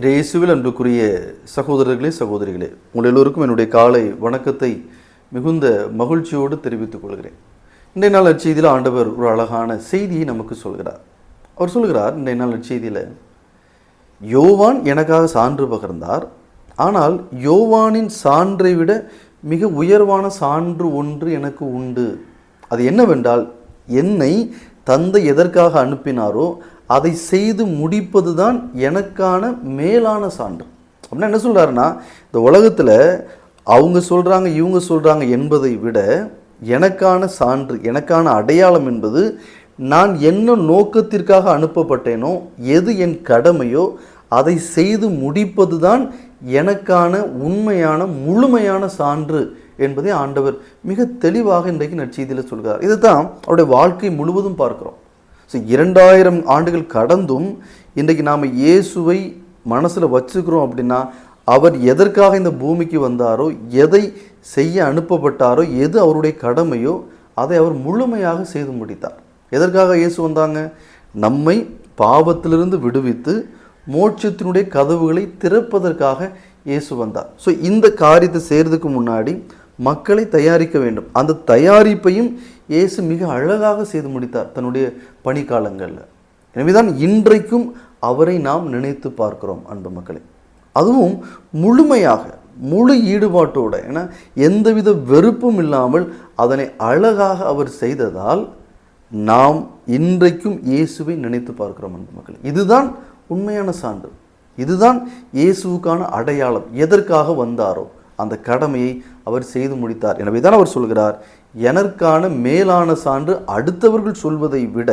இயேசுவில் அன்புக்குரிய சகோதரர்களே சகோதரிகளே உங்கள் எல்லோருக்கும் என்னுடைய காலை வணக்கத்தை மிகுந்த மகிழ்ச்சியோடு தெரிவித்துக் கொள்கிறேன். இன்றைய நாள் நற்செய்தியில் ஆண்டவர் ஒரு அழகான செய்தியை நமக்கு சொல்கிறார். அவர் சொல்கிறார் இன்றைய நாள் நற்செய்தியில் யோவான் எனக்காக சான்று பகிர்ந்தார் ஆனால் யோவானின் சான்றை விட மிக உயர்வான சான்று ஒன்று எனக்கு உண்டு. அது என்னவென்றால் என்னை தந்தை எதற்காக அனுப்பினாரோ அதை செய்து முடிப்பது தான் எனக்கான மேலான சான்று. அப்படின்னா என்ன சொல்கிறாருன்னா இந்த உலகத்தில் அவங்க சொல்கிறாங்க இவங்க சொல்கிறாங்க என்பதை விட எனக்கான சான்று எனக்கான அடையாளம் என்பது நான் என்ன நோக்கத்திற்காக அனுப்பப்பட்டேனோ எது என் கடமையோ அதை செய்து முடிப்பது தான் எனக்கான உண்மையான முழுமையான சான்று என்பதை ஆண்டவர் மிக தெளிவாக இன்றைக்கு நற்செய்தியில் சொல்கிறார். இதுதான் அவருடைய வாழ்க்கை முழுவதும் பார்க்கிறோம். ஸோ இரண்டாயிரம் ஆண்டுகள் கடந்தும் இன்றைக்கு நாம் இயேசுவை மனசில் வச்சுக்கிறோம் அப்படின்னா அவர் எதற்காக இந்த பூமிக்கு வந்தாரோ எதை செய்ய அனுப்பப்பட்டாரோ எது அவருடைய கடமையோ அதை அவர் முழுமையாக செய்து முடித்தார். எதற்காக இயேசு வந்தாங்க? நம்மை பாவத்திலிருந்து விடுவித்து மோட்சத்தினுடைய கதவுகளை திறப்பதற்காக இயேசு வந்தார். ஸோ இந்த காரியத்தை செய்கிறதுக்கு முன்னாடி மக்களை தயாரிக்க வேண்டும். அந்த தயாரிப்பையும் இயேசு மிக அழகாக செய்து முடித்தார் தன்னுடைய பணிக்காலங்களில். எனவேதான் இன்றைக்கும் அவரை நாம் நினைத்து பார்க்கிறோம் அன்பு மக்களை. அதுவும் முழுமையாக முழு ஈடுபாட்டோட ஏன்னா எந்தவித வெறுப்பும் இல்லாமல் அதனை அழகாக அவர் செய்ததால் நாம் இன்றைக்கும் இயேசுவை நினைத்து பார்க்கிறோம் அன்பு மக்களை. இதுதான் உண்மையான சான்று. இதுதான் இயேசுவுக்கான அடையாளம். எதற்காக வந்தாரோ அந்த கடமையை அவர் செய்து முடித்தார். எனவே தான் அவர் சொல்கிறார் எனக்கான மேலான சான்று அடுத்தவர்கள் சொல்வதை விட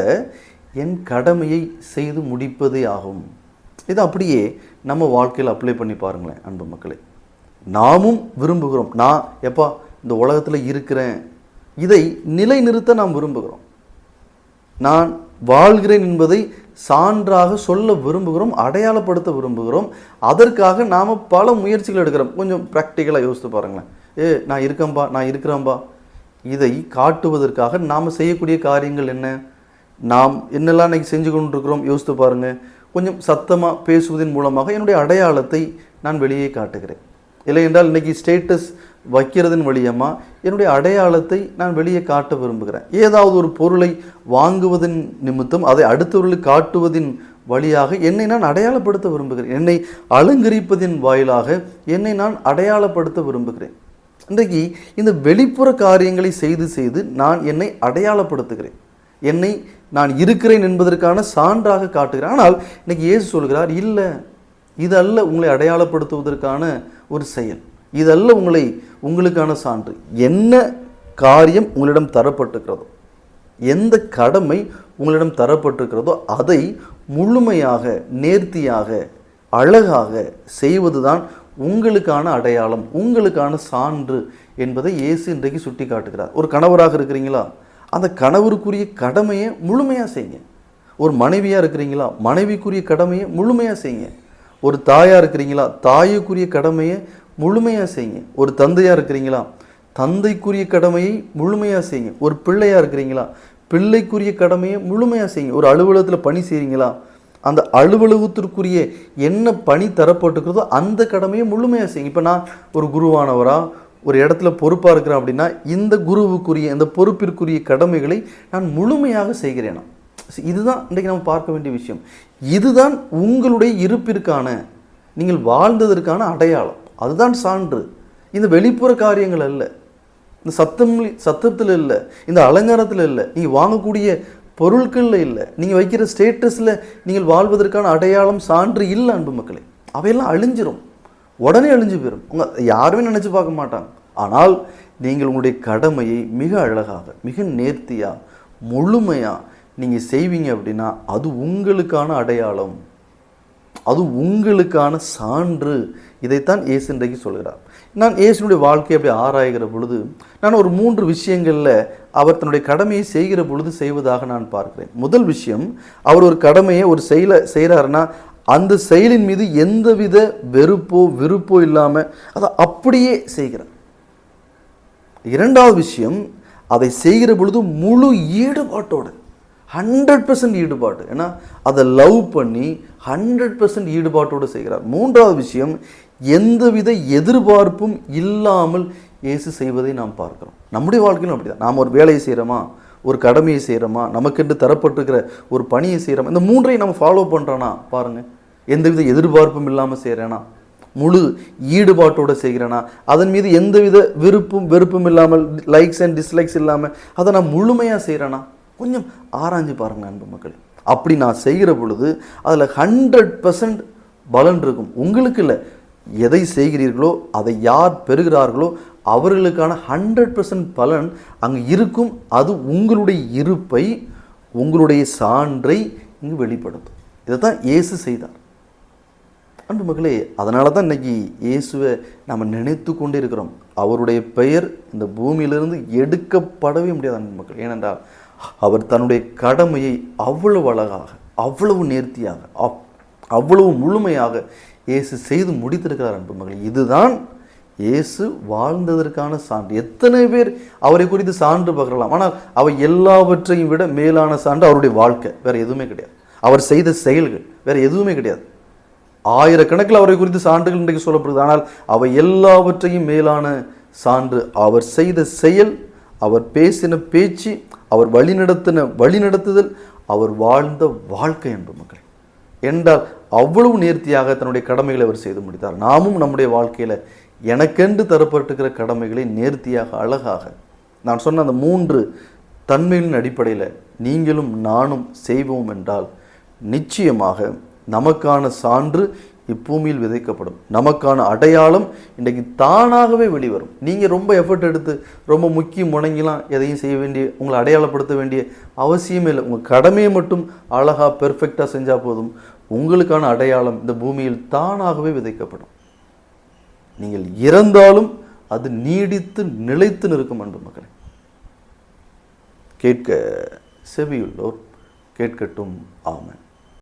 என் கடமையை செய்து முடிப்பதே ஆகும். இது அப்படியே நம்ம வாழ்க்கையில் அப்ளை பண்ணி பாருங்களேன் அன்பு மக்களே. நாமும் விரும்புகிறோம். நான் எப்பா இந்த உலகத்தில் இருக்கிறேன். இதை நிலைநிறுத்த நாம் விரும்புகிறோம். நான் வாழ்கிறேன் என்பதை சான்றாக சொல்ல விரும்புகிறோம் அடையாளப்படுத்த விரும்புகிறோம். அதற்காக நாம் பல முயற்சிகள் எடுக்கிறோம். கொஞ்சம் ப்ராக்டிக்கலாக யோசித்து பாருங்களேன். ஏ நான் இருக்கேன்பா நான் இருக்கிறேன்பா. இதை காட்டுவதற்காக நாம் செய்யக்கூடிய காரியங்கள் என்ன? நாம் என்னெல்லாம் இன்னைக்கு செஞ்சு கொண்டிருக்கிறோம் யோசித்து பாருங்கள் கொஞ்சம் சத்தமாக பேசுவதன் மூலமாக என்னுடைய அடையாளத்தை நான் வெளியே காட்டுகிறேன். இல்லை என்றால் இன்றைக்கி ஸ்டேட்டஸ் வைக்கிறதன் வழியமா என்னுடைய அடையாளத்தை நான் வெளியே காட்ட விரும்புகிறேன். ஏதாவது ஒரு பொருளை வாங்குவதன் நிமித்தம் அதை அடுத்தவர்களுக்கு காட்டுவதின் வழியாக என்னை நான் அடையாளப்படுத்த விரும்புகிறேன். என்னை அலங்கரிப்பதின் வாயிலாக என்னை நான் அடையாளப்படுத்த விரும்புகிறேன். இன்றைக்கு இந்த வெளிப்புற காரியங்களை செய்து செய்து நான் என்னை அடையாளப்படுத்துகிறேன். என்னை நான் இருக்கிறேன் என்பதற்கான சான்றாக காட்டுகிறேன். ஆனால் இன்றைக்கி இயேசு சொல்கிறார் இல்லை இதல்ல உங்களை அடையாளப்படுத்துவதற்கான ஒரு செயல். இதல்ல உங்களை உங்களுக்கான சான்று. என்ன காரியம் உங்களிடம் தரப்பட்டிருக்கிறதோ எந்த கடமை உங்களிடம் தரப்பட்டிருக்கிறதோ அதை முழுமையாக நேர்த்தியாக அழகாக செய்வதுதான் உங்களுக்கான அடையாளம் உங்களுக்கான சான்று என்பதை இயேசு இன்றைக்கு சுட்டி காட்டுகிறார் ஒரு கணவராக இருக்கிறீங்களா? அந்த கணவருக்குரிய கடமையை முழுமையாக செய்யுங்க. ஒரு மனைவியாக இருக்கிறீங்களா? மனைவிக்குரிய கடமையை முழுமையாக செய்யுங்க. ஒரு தாயாக இருக்கிறீங்களா? தாயுக்குரிய கடமையை முழுமையாக செய்யுங்க. ஒரு தந்தையாக இருக்கிறீங்களா? தந்தைக்குரிய கடமையை முழுமையாக செய்யுங்க. ஒரு பிள்ளையாக இருக்கிறீங்களா? பிள்ளைக்குரிய கடமையை முழுமையாக செய்யுங்க. ஒரு அலுவலகத்தில் பணி செய்கிறீங்களா அந்த அலுவலகத்திற்குரிய என்ன பணி தரப்பட்டுக்கிறதோ அந்த கடமையை முழுமையாக செய்யுங்க. இப்போ நான் ஒரு குருவானவராக ஒரு இடத்துல பொறுப்பாக இருக்கிறேன் அப்படின்னா இந்த குருவுக்குரிய இந்த பொறுப்பிற்குரிய கடமைகளை நான் முழுமையாக செய்கிறேனா? இதுதான் இன்றைக்கு நம்ம பார்க்க வேண்டிய விஷயம். இதுதான் உங்களுடைய இருப்பிற்கான நீங்கள் வாழ்ந்ததற்கான அடையாளம். அதுதான் சான்று. இந்த வெளிப்புற காரியங்கள் அல்ல. இந்த சத்தம் சத்தத்தில் இல்லை. இந்த அலங்காரத்தில் இல்லை. நீங்கள் வாங்கக்கூடிய பொருட்களில் இல்லை. நீங்கள் வைக்கிற ஸ்டேட்டஸில் நீங்கள் வாழ்வதற்கான அடையாளம் சான்று இல்லை அன்பு மக்களே. அவையெல்லாம் அழிஞ்சிரும். உடனே அழிஞ்சு போயிடும் உங்கள் யாருமே நினச்சி பார்க்க மாட்டாங்க. ஆனால் நீங்கள் உங்களுடைய கடமையை மிக அழகாக மிக நேர்த்தியாக முழுமையாக நீங்கள் செய்வீங்க அப்படின்னா அது உங்களுக்கான அடையாளம். அது உங்களுக்கான சான்று. இதைத்தான் இயேசு இன்றைக்கு சொல்கிறார். நான் இயேசுனுடைய வாழ்க்கையை அப்படி ஆராய்கிற பொழுது நான் ஒரு மூன்று விஷயங்களில் அவர் தன்னுடைய கடமையை செய்கிற பொழுது செய்வதாக நான் பார்க்கிறேன். முதல் விஷயம் அவர் ஒரு கடமையை ஒரு செயலை செய்கிறாருன்னா அந்த செயலின் மீது எந்தவித வெறுப்போ விருப்போ இல்லாமல் அதை அப்படியே செய்கிறார். இரண்டாவது விஷயம் அதை செய்கிற பொழுது முழு ஈடுபாட்டோடு ஹண்ட்ரட் பர்சன்ட் ஈடுபாடு. ஏன்னா அதை லவ் பண்ணி ஹண்ட்ரட் பர்சன்ட் ஈடுபாட்டோடு செய்கிறார். மூன்றாவது விஷயம் எந்தவித எதிர்பார்ப்பும் இல்லாமல் இயேசு செய்வதை நாம் பார்க்கிறோம். நம்முடைய வாழ்க்கையிலும் அப்படிதான். நாம் ஒரு வேலையை செய்கிறோமா ஒரு கடமையை செய்கிறோமா நமக்கென்று தரப்பட்டிருக்கிற ஒரு பணியை செய்கிறோமா இந்த மூன்றையும் நம்ம ஃபாலோ பண்ணுறோன்னா பாருங்கள் எந்தவித எதிர்பார்ப்பும் இல்லாமல் செய்கிறேனா முழு ஈடுபாட்டோடு செய்கிறேனா? அதன் மீது எந்தவித விருப்பும் வெறுப்பும் இல்லாமல் லைக்ஸ் அண்ட் டிஸ்லைக்ஸ் இல்லாமல் அதை நான் முழுமையாக செய்கிறேனா கொஞ்சம் ஆராய்ஞ்சு பாருங்க அன்பு மக்கள். அப்படி நான் செய்கிற பொழுது அதில் ஹண்ட்ரட் பர்சன்ட் பலன் இருக்கும். உங்களுக்கு இல்லை. எதை செய்கிறீர்களோ அதை யார் பெறுகிறார்களோ அவர்களுக்கான ஹண்ட்ரட் பர்சன்ட் பலன் அங்கே இருக்கும். அது உங்களுடைய இருப்பை உங்களுடைய சான்றை இங்கு வெளிப்படுத்தும். இதை தான் இயேசு செய்தார். அன்பு மக்களே அதனால தான் இன்னைக்கு இயேசுவை நம்ம நினைத்து கொண்டே இருக்கிறோம் அவருடைய பெயர் இந்த பூமியிலிருந்து எடுக்கப்படவே முடியாது அன்பு மக்கள். ஏனென்றால் அவர் தன்னுடைய கடமையை அவ்வளவு அழகாக அவ்வளவு நேர்த்தியாக அவ்- அவ்வளவு முழுமையாக இயேசு செய்து முடித்திருக்கிறார் அன்பு மகள். இதுதான் இயேசு வாழ்ந்ததற்கான சான்று. எத்தனை பேர் அவரை குறித்து சான்று பகரலாம் ஆனால் அவை எல்லாவற்றையும் விட மேலான சான்று அவருடைய வாழ்க்கை. வேற எதுவுமே கிடையாது. அவர் செய்த செயல்கள் வேற எதுவுமே கிடையாது. ஆயிரக்கணக்கில் அவரை குறித்து சான்றுகள் இன்றைக்கு சொல்லப்படுது ஆனால் அவை எல்லாவற்றையும் மேலான சான்று. அவர் செய்த செயல் அவர் பேசின பேச்சு அவர் வழிநடத்தின வழிநடத்துதல் அவர் வாழ்ந்த வாழ்க்கை என்பது மக்கள். என்றால் அவ்வளவு நேர்த்தியாக தன்னுடைய கடமைகளை அவர் செய்து முடித்தார். நாமும் நம்முடைய வாழ்க்கையில் எனக்கென்று தரப்பட்டுக்கிற கடமைகளை நேர்த்தியாக அழகாக நான் சொன்ன அந்த மூன்று தன்மைகளின் அடிப்படையில் நீங்களும் நானும் செய்வோம் என்றால் நிச்சயமாக நமக்கான சான்று இப்பூமியில் விதைக்கப்படும். நமக்கான அடையாளம் இன்றைக்கு தானாகவே வெளிவரும். நீங்கள் ரொம்ப எஃபர்ட் எடுத்து ரொம்ப முக்கிய முடங்கிலாம் எதையும் செய்ய வேண்டிய உங்களை அடையாளப்படுத்த வேண்டிய அவசியமே இல்லை. உங்கள் கடமையை மட்டும் அழகாக பெர்ஃபெக்டாக செஞ்சால் போதும். உங்களுக்கான அடையாளம் இந்த பூமியில் தானாகவே விதைக்கப்படும். நீங்கள் இறந்தாலும் அது நீடித்து நிலைத்து நிற்கும் அன்பு மக்களை. கேட்க செவியுள்ளோர் கேட்கட்டும். ஆமன்.